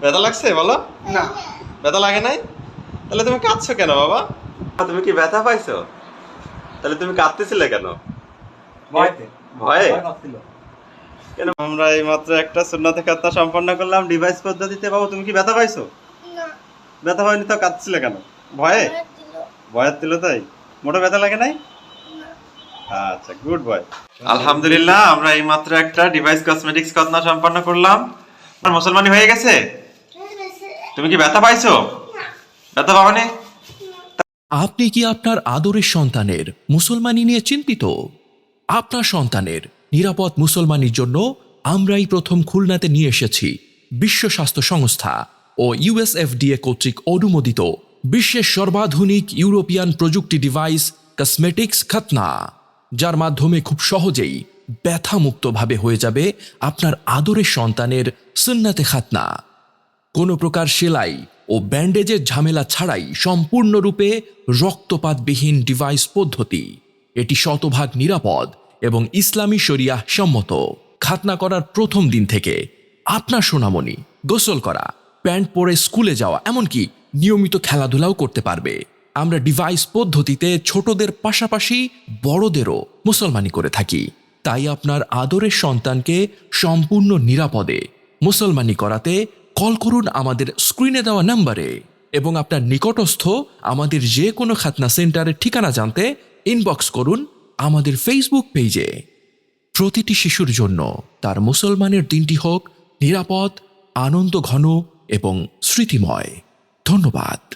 ব্যথা লাগছে বলো? না। ব্যথা লাগে নাই? তাহলে তুমি কাঁদছো কেন বাবা? তুমি কি ব্যথা পাইছো? তাহলে তুমি কাঁদতেছিলে কেন? ভয়ে? কেন? আমরা এই মাত্র একটা সুন্নতে খাতনা সম্পন্ন করলাম ডিভাইস পদ্ধতিতে। বাবা তুমি কি ব্যথা পাইছো? না। ব্যথা হয়নি তো কাঁদছিলে কেন? ভয়ে? ভয়ের দিল তাই? মোটা ব্যথা লাগে নাই? আচ্ছা গুড বয় আলহামদুলিল্লাহ আমরা এই মাত্র একটা ডিভাইস কসমেটিক্স খতনা সম্পন্ন করলাম। আর মুসলমানি হয়ে গেছে? তুমি কি ব্যথা পাইছো? ব্যথা পাওনি? আপনি কি আপনার আদরের সন্তানের মুসলমানি নিয়ে চিন্তিত? আপনার সন্তানের নিরাপদ মুসলমানির জন্য আমরাই প্রথম খুলনাতে নিয়ে এসেছি বিশ্ব স্বাস্থ্য সংস্থা ও ইউএসএফডিএ কর্তৃক অনুমোদিত বিশ্বের সর্বাধুনিক ইউরোপিয়ান প্রযুক্তি ডিভাইস কসমেটিক্স খাতনা, যার মাধ্যমে খুব সহজেই ব্যথামুক্তভাবে হয়ে যাবে আপনার আদরের সন্তানের সুন্নাতে খাতনা। কোনো প্রকার সেলাই ও ব্যান্ডেজের ঝামেলা ছাড়াই সম্পূর্ণরূপে রক্তপাতবিহীন ডিভাইস পদ্ধতি। এটি শতভাগ নিরাপদ এবং ইসলামী শরিয়া সম্মত। খাতনা করার প্রথম দিন থেকে আপনার সোনামণি, গোসল করা, প্যান্ট পরে স্কুলে যাওয়া, এমনকি নিয়মিত খেলাধুলাও করতে পারবে। আমরা ডিভাইস পদ্ধতিতে ছোটদের পাশাপাশি বড়দেরও মুসলমানি করে থাকি। তাই আপনার আদরের সন্তানকে সম্পূর্ণ নিরাপদে মুসলমানি করাতে কল করুন আমাদের স্ক্রিনে দেওয়া নাম্বারে এবং আপনার নিকটস্থ আমাদের যে কোনো খাতনা সেন্টারের ঠিকানা জানতে ইনবক্স করুন আমাদের ফেসবুক পেজে প্রতিটি শিশুর জন্য তার মুসলমানের দিনটি হোক নিরাপদ, আনন্দ ঘন এবং স্মৃতিময়। ধন্যবাদ।